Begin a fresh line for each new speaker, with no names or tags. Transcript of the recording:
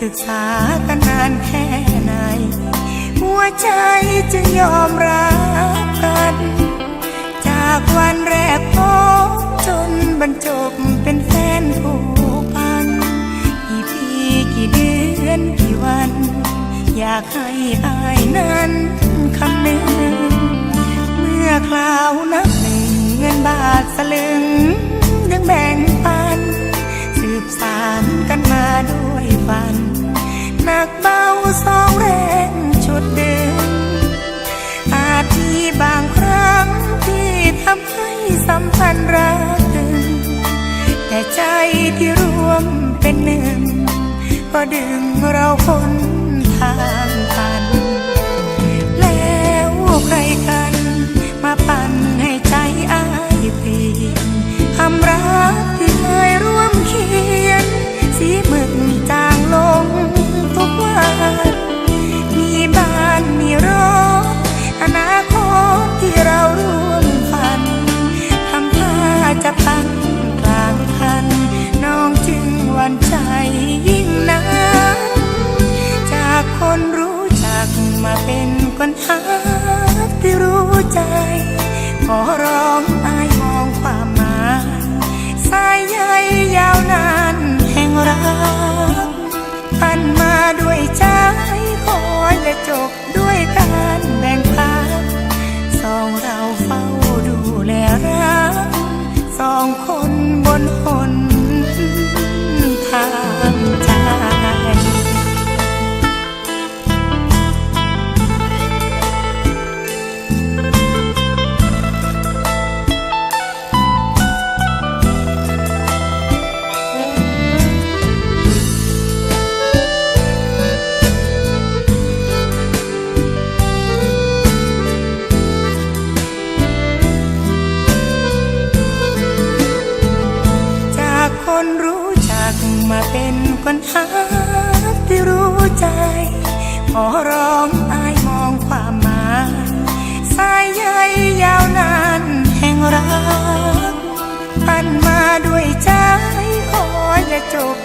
ศึกษากันนานแค่ไหน หัวใจจะยอมรับกัน จากวันแรกพบจนบรรจบเป็นแฟนผูกพัน กี่ปีกี่เดือนกี่วัน อยากให้อายนั้นคำนึงเมื่อคราวนับหนึ่งเงินบาทสลึงยัง พันรักตึง แต่ใจที่รวมเป็นหนึ่ง ก็ดึงเราคนทาง ขอร้องอายมองความหมายสายใยยาวนานแห่งรักพันมาด้วยใจคอยและจบด้วยการแบ่งพันสองเราเฝ้าดูแลรักสองคนบนหน รู้จักมาเป็นคนหาที่รู้ใจ ขอร้องอายมองความหมายสายใยยาวนานแห่งรักพันมาด้วยใจขออย่าจบ